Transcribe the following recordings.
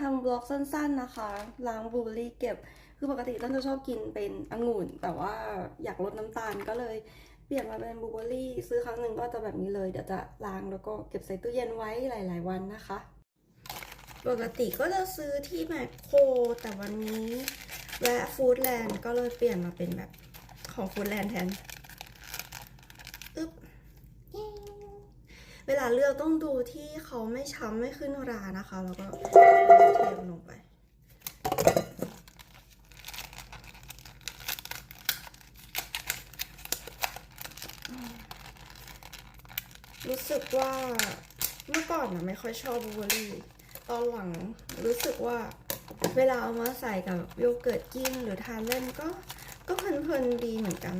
ทำบล็อกสั้น ๆนะคะล้างบลูเบอร์รี่เก็บ คือปกติต้นจะชอบกินเป็นองุ่น แต่ว่าอยากลดน้ำตาลก็เลยเปลี่ยนมาเป็นบลูเบอร์รี่ ซื้อครั้งหนึ่งก็จะแบบนี้เลยเดี๋ยวจะล้างแล้วก็เก็บใส่ตู้เย็นไว้หลาย ๆ วันนะคะ ปกติก็จะซื้อที่แมคโครแต่วันนี้แวะฟู้ดแลนด์ก็เลยเปลี่ยนมาเป็นแบบของฟู้ดแลนด์แทน อึ๊บ เวลาเลือกต้องดูที่เขาไม่ช้ำไม่ขึ้นรานะคะ แล้วก็เทมลงไป รู้สึกว่าเมื่อก่อนนะไม่ค่อยชอบบลูเบอร์รี่ ตอนหลังรู้สึกว่าเวลาเอามาใส่กับโยเกิร์ตกินหรือทานเล่นก็ก็เพลินๆดีเหมือนกัน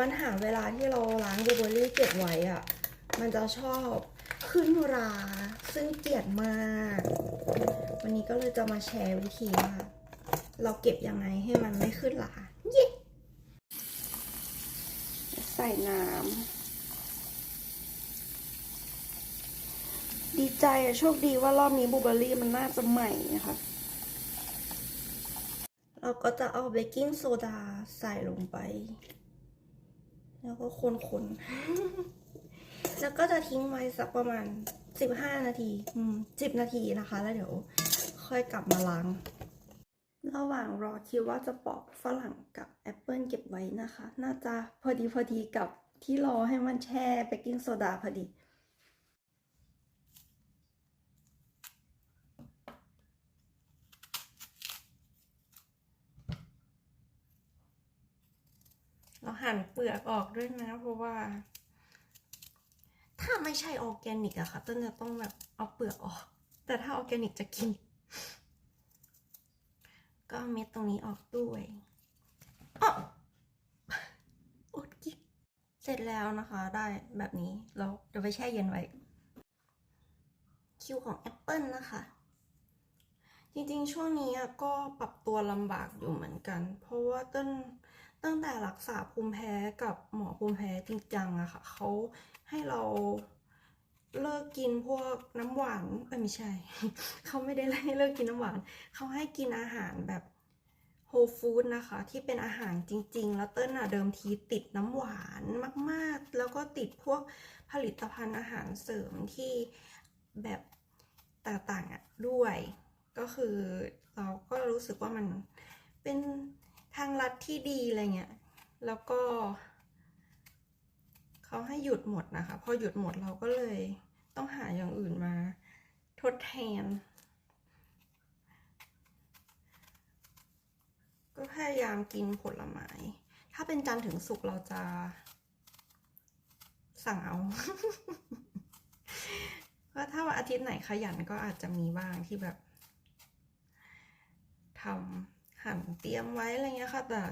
ปัญหาเวลาที่เราล้างบลูเบอร์รี่เก็บไว้อะมันจะชอบขึ้นราซึ่งเกลียดมาก วันนี้ก็เลยจะมาแชร์วิธีว่าเราเก็บยังไงให้มันไม่ขึ้นราเย้ใส่น้ำดีใจอะโชคดีว่ารอบนี้บลูเบอร์รี่มันน่าจะใหม่นะคะเราก็จะเอาเบกกิ้งโซดาใส่ลงไป แล้วก็คนๆ แล้วก็จะทิ้งไว้สักประมาณสิบห้านาที อืม10นาทีนะคะ แล้วเดี๋ยวค่อยกลับมาล้าง ระหว่างรอคิดว่าจะปอกฝรั่งกับแอปเปิลเก็บไว้นะคะ น่าจะพอดีพอดีกับที่รอให้มันแช่เบกกิ้งโซดาพอดี เราหั่นเปลือกออกด้วยนะ เพราะว่า ถ้าไม่ใช่ออร์แกนิกอะค่ะต้นจะต้องแบบเอาเปลือกออก แต่ถ้าออร์แกนิกจะกิน ก็เม็ดตรงนี้ออกด้วยอ้ออดกินเสร็จแล้วนะคะได้แบบนี้เราเดี๋ยวไปแช่เย็นไว้ คิวของแอปเปิลนะคะจริงๆ ช่วงนี้ก็ปรับตัวลำบากอยู่เหมือนกัน เพราะว่าต้น ตั้งแต่รักษาภูมิแพ้กับหมอภูมิแพ้จริงจังอะค่ะเขาให้เราเลิกกินพวกน้ำหวานเอ้ยไม่ใช่ เขาไม่ได้ให้เลิกกินน้ำหวาน เขาให้กินอาหารแบบโฮลฟู้ดนะคะ ที่เป็นอาหารจริง ๆ แล้วเต้นอะเดิมทีติดน้ำหวานมาก ๆ แล้วก็ติดพวกผลิตภัณฑ์อาหารเสริมที่แบบต่างๆอะด้วย ก็คือเราก็รู้สึกว่ามันเป็น ทางลัดที่ดีอะไรเงี้ย แล้วก็เขาให้หยุดหมดนะคะ พอหยุดหมดเราก็เลยต้องหาอย่างอื่นมาทดแทน ก็พยายามกินผลไม้ ถ้าเป็นจันทร์ถึงศุกร์เราจะสั่งเอาก็ถ้าวันอาทิตย์ไหนขยันก็อาจจะมีบ้างที่แบบทำ หั่นเตรียมไว้อะไรเงี้ยค่ะ แต่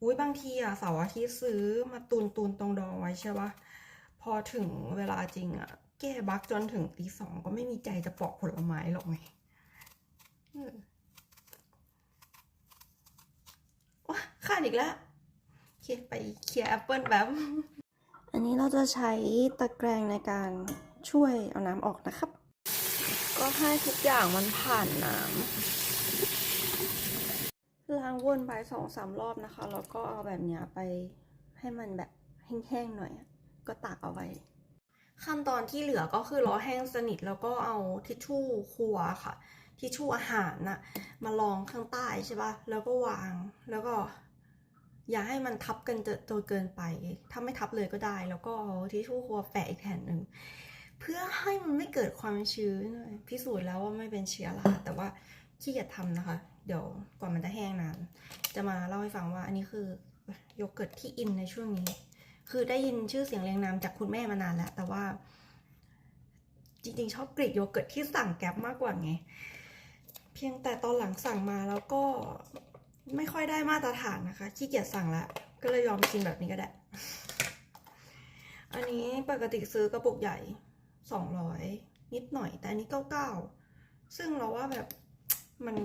อุ้ยบางทีอะเสาร์อาทิตย์ซื้อมาตุนตุนตรงดองไว้ใช่ปะพอถึงเวลาจริงอะแก้บักจนถึงตีสองก็ไม่มีใจจะปอกผลไม้หรอกไงว้าขาดอีกแล้วเคไปเคลียร์แอปเปิลแบบอันนี้เราจะใช้ตะแกรงในการช่วยเอาน้ำออกนะครับ ก็ให้ทุกอย่างมันผ่านน้ำ ล้างวนไปสองสามรอบนะคะ แล้วก็เอาแบบเนี้ยไปให้มันแบบแห้งๆหน่อย ก็ตากเอาไว้ ขั้นตอนที่เหลือก็คือรอแห้งสนิทแล้วก็เอาทิชชู่ครัวค่ะ ทิชชู่อาหารน่ะมาลองข้างใต้ใช่ปะแล้วก็วาง แล้วก็ อย่าให้มันทับกันจนเกินไป ถ้าไม่ทับเลยก็ได้ แล้วก็เอาทิชชู่ครัวแปะอีกแผ่นหนึ่งเพื่อให้มันไม่เกิดความชื้น พิสูจน์แล้วว่าไม่เป็นเชื้อราแต่ว่าขี้เกียจทำนะคะ เดี๋ยวกว่ามันจะแห้งนาน จะมาเล่าให้ฟังว่าอันนี้คือโยเกิร์ตที่อินในช่วงนี้ คือได้ยินชื่อเสียงเรียงนามจากคุณแม่มานานแล้ว แต่ว่า จริงๆ ชอบกรีกโยเกิร์ตที่สั่งแก๊ปมากกว่าไง เพียงแต่ตอนหลังสั่งมาแล้วก็ไม่ค่อยได้มาตรฐานนะคะ ขี้เกียจสั่งละ ก็เลยยอมกินแบบนี้ก็ได้ อันนี้ปกติซื้อกระปุกใหญ่สองร้อยนิดหน่อย แต่อันนี้เก้าเก้าซึ่งเราว่าแบบมัน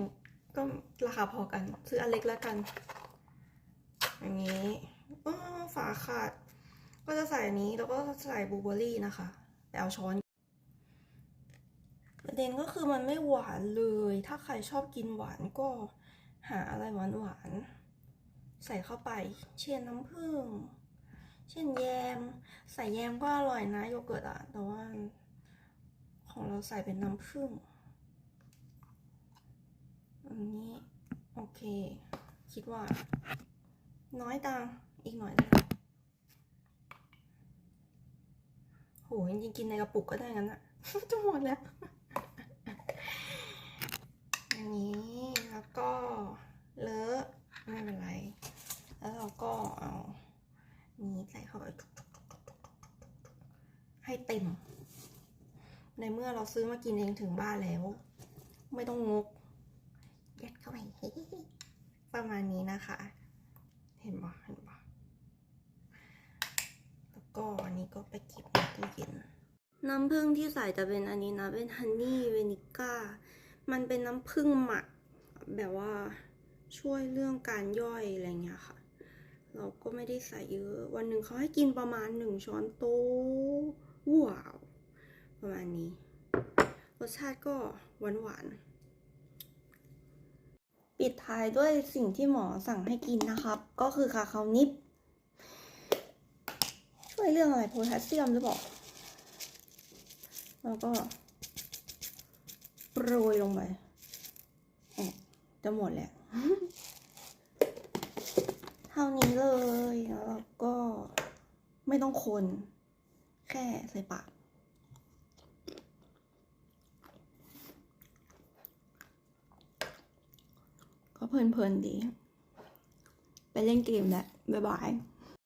ก็ราคาพอกัน ซื้ออันเล็กแล้วกัน อย่างนี้ฝาขาด ก็จะใส่อันนี้แล้วก็ใส่บลูเบอร์รี่นะคะไปเอาช้อนประเด็นก็คือมันไม่หวานเลย ถ้าใครชอบกินหวานก็หาอะไรหวานหวานๆใส่เข้าไป เช่นน้ำผึ้ง เช่นแยม ใส่แยมก็อร่อยนะโยเกิร์ตอะแต่ว่าของเราใส่เป็นน้ำผึ้ง อันนี้ โอเค คิดว่า น้อยตังอีกหน่อยได้ไหมโหจริงๆกินในกระปุกก็ได้งั้นอะจะหมดแล้วอันนี้แล้วก็เลอะไม่เป็นไร แล้วเราก็เอานี้ใส่เข้าไปให้เต็ม ในเมื่อเราซื้อมากินเองถึงบ้านแล้ว ไม่ต้องงก ยัดเข้าไปเฮ้ ประมาณนี้นะคะ เห็นปะเห็นปะแล้วก็อันนี้ก็ไปเก็บในตู้เย็น น้ำผึ้งที่ใส่จะเป็นอันนี้นะ เป็นฮันนี่เวนิก้า มันเป็นน้ำผึ้งหมัก แบบว่าช่วยเรื่องการย่อยอะไรเงี้ยค่ะ เราก็ไม่ได้ใส่เยอะ วันหนึ่งเขาให้กินประมาณหนึ่งช้อนโต๊ะว้าว ประมาณนี้ รสชาติก็หวานหวาน ปิดท้ายด้วยสิ่งที่หมอสั่งให้กินนะครับ ก็คือคาคาวนิบช่วยเรื่องอะไรโพแทสเซียมหรือเปล่า แล้วก็โปรยลงไปแอะจะหมดแหล้วเท่านี้เลย แล้วก็ไม่ต้องคน แค่ใส่ปาก ก็เพลินๆดี ไปเล่นเกมแหละบ๊ายบาย